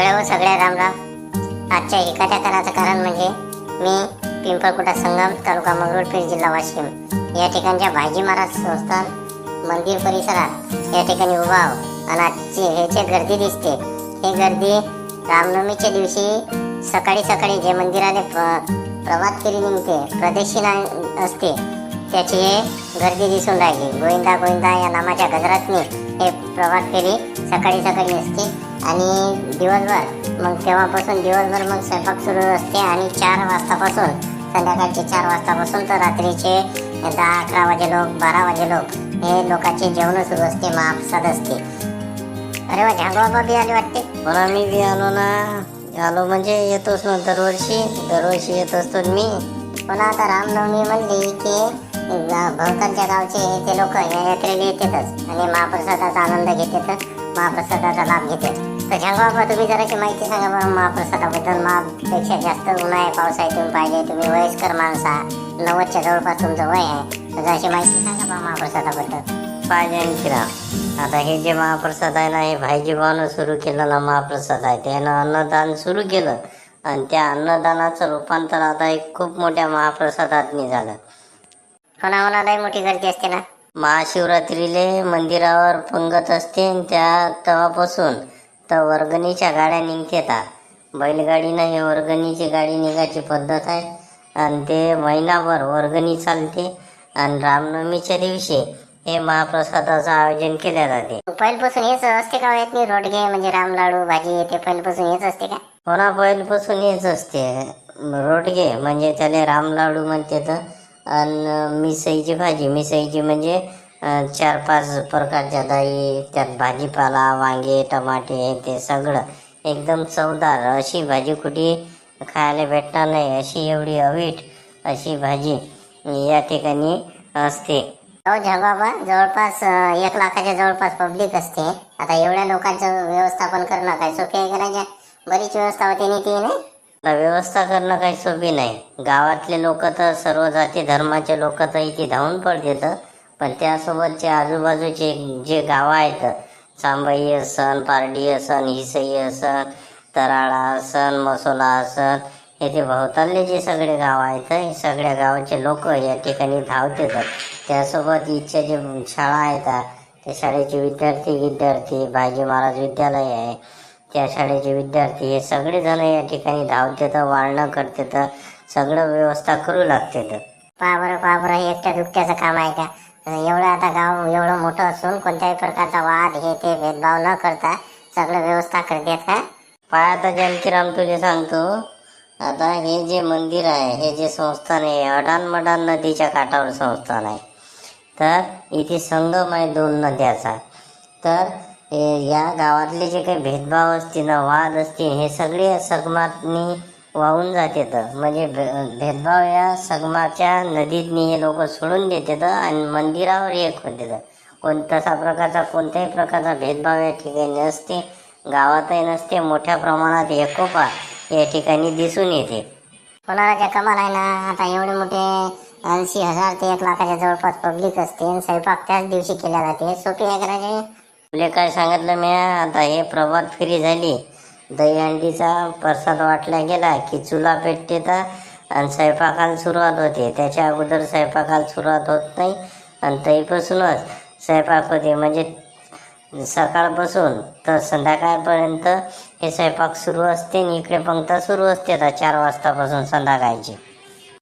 सगळ्या सगळ्या रामराम आजच्या एखाद्या कराचं कारण म्हणजे मी पिंपळकुटा संगम तालुका मंगरुळपीर जिल्हा वाशिम. या ठिकाणच्या भाजी महाराज संस्थान मंदिर परिसरात या ठिकाणी उभा आहो. आणि आजची ह्याची गर्दी दिसते हे गर्दी रामनवमीच्या दिवशी सकाळी सकाळी जे मंदिराने प्र- प्रभात केली निघते प्रदक्षिणा असते त्याची हे गर्दी दिसून राहिली. गोविंदा गोविंदा या नामाच्या गजरातनी हे प्रभात फेरी सकाळी सकाळी असते आणि दिवसभर मग तेव्हापासून दिवसभर मग स्वयंपाक सुरू असते आणि चार वाजतापासून संध्याकाळचे चार वाजतापासून तर रात्रीचे दहा अकरा वाजे लोक बारा वाजे लोक हे लोकांचे जेवण सुरू असते महाप्रसाद असते. अरे वा झांगो बाबा बी आले वाटते. म्हणून मी बी आलो ना. आलो म्हणजे येतोच ना दरवर्षी. दरवर्षी येत असतो मी. पण आता रामनवमी म्हणली की भोवतालच्या गावचे ते लोक या यात्रेला येतातच आणि महाप्रसादाचा आनंद घेतात महाप्रसादाचा लाभ घेतात तर बाबा तुम्ही जराशी माहिती सांगा बरं महाप्रसादाबद्दल. महापेक्षा जास्त उन्हाळे पावसाळ्यातून पाहिजे तुम्ही वयस्कर माणसा नव्वदच्या जवळपास तुमचं वय आहे. तर जराशी माहिती सांगा बा महाप्रसादाबद्दल. पाहिजे ना आता हे जे महाप्रसाद आहे ना हे भाईजी भावानं सुरू केलेला महाप्रसाद आहे. त्यानं अन्नदान सुरू केलं. आणि त्या अन्नदानाचं रूपांतर आता एक खूप मोठ्या महाप्रसादातनी झालं होना होना लय मोठी गर्दी असते ना. महाशिवरात्रीले मंदिरावर पंगत असते आणि त्या तेव्हापासून तर वर्गणीच्या गाड्या निघतात. बैलगाडीनं हे वर्गणीची गाडी निघायची पद्धत आहे. आणि ते महिनाभर वर्गणी चालते. आणि रामनवमीच्या दिवशी हे महाप्रसादाचं आयोजन केले जाते. पहिल्यापासून हेच असते का यातनी रोडगे म्हणजे राम लाडू भाजी ते पहिल्यापासून हेच असते का? हो ना पहिल्यापासून हेच असते. रोडगे म्हणजे त्याला राम लाडू म्हणते तर आणि मिसईची भाजी मिसईची म्हणजे चार पाच प्रकारच्या डाळी त्यात भाजीपाला वांगे टमाटे ते सगळं. एकदम चवदार. अशी भाजी कुठे खायला भेटणार नाही. अशी एवढी अवीट अशी भाजी या ठिकाणी असते. हो बाबा जवळपास एक लाखाच्या जवळपास पब्लिक असते. आता एवढ्या लोकांचं व्यवस्थापन करणं काय सोपे आहे बरीच व्यवस्था होते ती नाही? व्यवस्था करणं काही सोपी नाही. गावातले लोक तर सर्व जाती धर्माचे लोक तर इथे धावून पडतात. पण त्यासोबतचे आजूबाजूचे जे गावं आहेत चांबई असन पारडी असन हिसई असन तराळा असन मसोला असन हे ते भोवतालले जे सगळे गाव आहेत. हे सगळ्या गावाचे लोक या ठिकाणी धावतात. त्यासोबत इथच्या जे शाळा आहेत त्या शाळेचे विद्यार्थी विद्यार्थी भाजी महाराज विद्यालय आहे. त्या शाळेचे विद्यार्थी हे सगळेजण या ठिकाणी धावतात वाळणं करतात सगळं व्यवस्था करू लागतात. पहा बरं पहा बरं हे एकट्या दुकट्याचं काम आहे का? एवढं आता गाव एवढं मोठं असून कोणत्याही प्रकारचा वाद हे ते भेदभाव न करता सगळं व्यवस्था करतात का? पाय आता जानकीराम तुझे सांगतो. आता हे जे मंदिर आहे हे जे संस्थान आहे अडाण मडाण नदीच्या काठावर संस्थान आहे. तर इथे संगम आहे दोन नद्याचा. तर या गावातले जे काही भेदभाव असतील ना वाद असते हे सगळे सगमातनी वाहून जाते तर म्हणजे भेदभाव या सगमाच्या नदीतनी हे लोक सोडून देतात आणि मंदिरावर एक होते तर कोण तसा प्रकारचा कोणत्याही प्रकारचा भेदभाव या ठिकाणी नसते. गावातही नसते. मोठ्या प्रमाणात एकोपा या ठिकाणी दिसून येते. कोणाला कमाल आहे ना. आता एवढे मोठे ऐंशी हजार ते एक लाखाच्या जवळपास पब्लिक असते आणि स्वयंपाक त्याच दिवशी केला जाते. सोपी आहे करायचे तुले काय सांगितलं मी? आता हे प्रभात फेरी झाली. दहीहंडीचा प्रसाद वाटला गेला की चुला पेटते तर आणि स्वयंपाकाला सुरुवात होते. त्याच्या अगोदर स्वयंपाकाला सुरुवात होत नाही आणि तरीपासूनच स्वयंपाक होते. म्हणजे सकाळपासून तर संध्याकाळपर्यंत हे स्वयंपाक सुरू असते आणि इकडे पंक्ता सुरू असते आता चार वाजतापासून संध्याकाळची.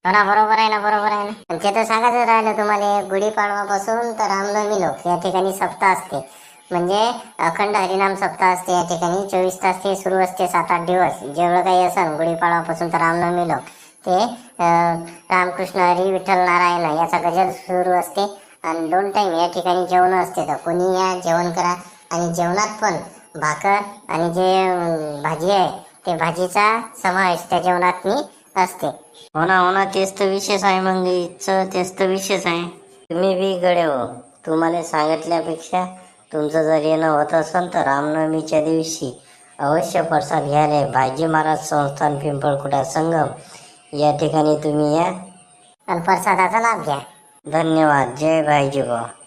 हो ना बरोबर आहे ना बरोबर आहे ना. ते तर सांगायचं राहिलं तुम्हाला गुढीपाडवापासून तर रामनवमी लोक या ठिकाणी सप्ताह असते. म्हणजे अखंड हरिनाम सप्ताह असते या ठिकाणी चोवीस तास ते सुरू असते सात आठ दिवस. जेवढं काही असन गुढीपाडवापासून तर रामनवमी लोक ते रामकृष्ण हरी विठ्ठल नारायण याचा गजर सुरू असते. आणि दोन टाईम या ठिकाणी जेवण असते. तर कोणी या जेवण करा. आणि जेवणात पण भाकर आणि जे भाजी आहे ते भाजीचा समावेश त्या जेवणात मी असते. हो ना हो ना तेच तर विशेष आहे मग तेच तर विशेष आहे. तुम्ही बी गडे हो. तुम्हाला सांगितल्यापेक्षा तुमचं जर येणं होत असेल तर रामनवमीच्या दिवशी अवश्य प्रसाद घ्यायला भाजी महाराज संस्थान पिंपळकुटा संगम. या ठिकाणी तुम्ही या. आणि प्रसादाचा लाभ घ्या. धन्यवाद. जय भाईजी भाऊ.